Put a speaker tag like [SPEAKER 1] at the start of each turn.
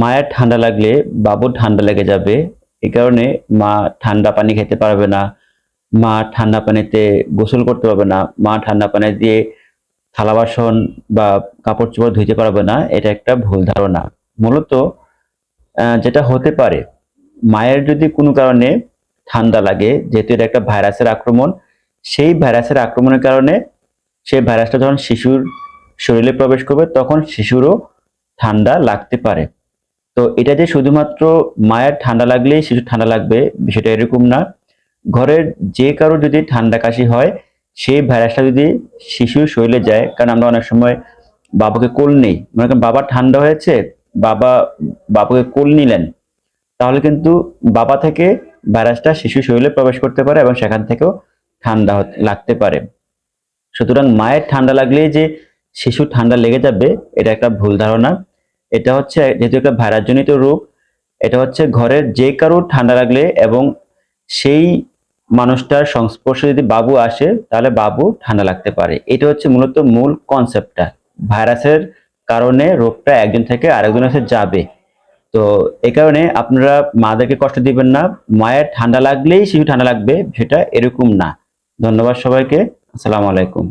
[SPEAKER 1] মায়ের ঠান্ডা লাগলে বাবুর ঠান্ডা লেগে যাবে। এই কারণে মা ঠান্ডা পানি খেতে পারবে না। মা ঠান্ডা পানিতে গোসল করতে পারবে না। মা ঠান্ডা পানি দিয়ে থালা বাসন বা কাপড় চোপড় ধুইতে পারবে না। এটা একটা ভুল ধারণা। মূলত যেটা হতে পারে, মায়ের যদি কোনো কারণে ঠান্ডা লাগে, যেহেতু এটা একটা ভাইরাসের আক্রমণ, সেই ভাইরাসের আক্রমণের কারণে সেই ভাইরাসটা যখন শিশুর শরীরে প্রবেশ করবে, তখন শিশুরও ঠান্ডা লাগতে পারে। তো এটা যে শুধুমাত্র মায়ের ঠান্ডা লাগলেই শিশু ঠান্ডা লাগবে, বিষয়টা এরকম না। ঘরের যে কারও যদি ঠান্ডা কাশি হয়, সেই ভাইরাসটা যদি শিশুর শরীরে যায়, কারণ আমরা অনেক সময় বাবাকে কোল নেই, মনে করেন বাবা ঠান্ডা হয়েছে, বাবা, বাবাকে কোল নিলেন, তাহলে কিন্তু বাবা থেকে ভাইরাসটা শিশু শরীরে প্রবেশ করতে পারে এবং সেখান থেকেও ঠান্ডা লাগতে পারে। সুতরাং মায়ের ঠান্ডা লাগলেই যে শিশু ঠান্ডা লেগে যাবে, এটা একটা ভুল ধারণা। এটা হচ্ছে যেহেতু একটা ভাইরাসজনিত রোগ, এটা হচ্ছে ঘরের যে কারও ঠান্ডা লাগলে এবং সেই মানুষটার সংস্পর্শে যদি বাবু আসে, তাহলে বাবু ঠান্ডা লাগতে পারে। এটা হচ্ছে মূলত মূল কনসেপ্টটা। ভাইরাসের কারণে রোগটা একজন থেকে আরেকজনের কাছে যাবে। তো এই কারণে আপনারা মাদেরকে কষ্ট দিবেন না। মায়ের ঠান্ডা লাগলেই শিশু ঠান্ডা লাগবে, সেটা এরকম না। ধন্যবাদ সবাইকে। আসসালামু আলাইকুম।